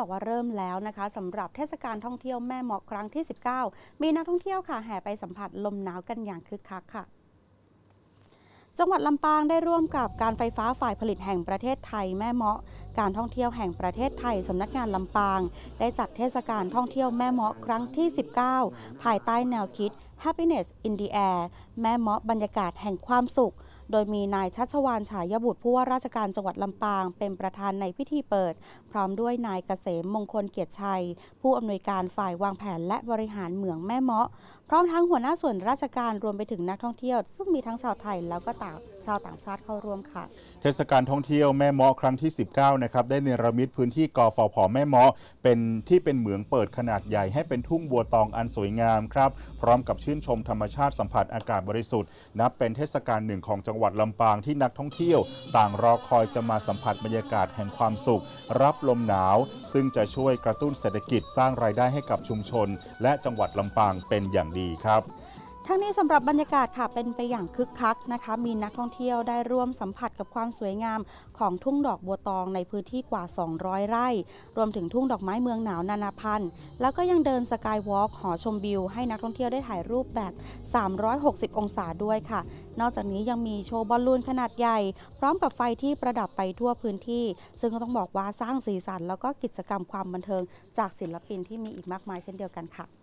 บอกว่าเริ่มแล้วนะคะสำหรับเทศกาลท่องเที่ยวแม่เมาะครั้งที่ 19 มีนักท่องเที่ยวค่ะแห่ไปสัมผัสลมหนาวกันอย่างคึกคักค่ะจังหวัดลำปางได้ร่วมกับการไฟฟ้าฝ่ายผลิตแห่งประเทศไทยแม่เมาะ การท่องเที่ยวแห่งประเทศไทยสำนักงานลำปาง ได้จัดเทศกาลท่องเที่ยวแม่เมาะครั้งที่ 19 ภายใต้แนวคิด Happiness in the Air แม่เมาะบรรยากาศแห่งความสุข โดยมีนายชัชวานฉายบุตรผู้ว่าราชการจังหวัดลำปาง เป็นประธานในพิธีเปิด พร้อมด้วยนายเกษมมงคลเกียรติชัย ผู้อำนวยการฝ่ายวางแผนและบริหารเหมืองแม่เมาะ พร้อมทั้งหัวหน้าส่วนราชการรวมไปถึงนักท่องเที่ยว ซึ่งมีทั้งชาวไทยแล้วก็ต่างชาวต่างชาติเข้าร่วมค่ะ เทศกาลท่องเที่ยวแม่เมาะครั้งที่ 19 นะครับ ได้เนรมิตพื้นที่กอฟผแม่เมาะเป็นที่เป็นเหมืองเปิดขนาดใหญ่ให้เป็นทุ่งบัวตองอันสวยงามครับ พร้อมกับชื่นชมธรรมชาติสัมผัสอากาศบริสุทธิ์นับเป็นเทศกาลหนึ่งของจังหวัดวัดลำปางที่นักท่องเที่ยว ต่างรอคอยจะมาสัมผัสบรรยากาศแห่งความสุข รับลมหนาว ซึ่งจะช่วยกระตุ้นเศรษฐกิจสร้างรายได้ให้กับชุมชน และจังหวัดลำปางเป็นอย่างดีครับ ทั้งนี้สำหรับบรรยากาศค่ะเป็นไปอย่างคึกคักนะคะ มีนักท่องเที่ยวได้ร่วมสัมผัสกับความสวยงามของทุ่งดอกบัวตองในพื้นที่กว่า 200 ไร่ รวมถึงทุ่งดอกไม้เมืองหนาวนานาพันธุ์ แล้วก็ยังเดินสกายวอล์กหอชมวิว ให้นักท่องเที่ยวได้ถ่ายรูปแบบ 360 องศาด้วยค่ะ นอกจากนี้ยังมีโชว์บอลลูนขนาดใหญ่ พร้อมกับไฟที่ประดับไปทั่วพื้นที่ ซึ่งก็ต้องบอกว่าสร้างสีสัน แล้วก็กิจกรรมความบันเทิง จากศิลปินที่มีอีกมากมายเช่นเดียวกันค่ะ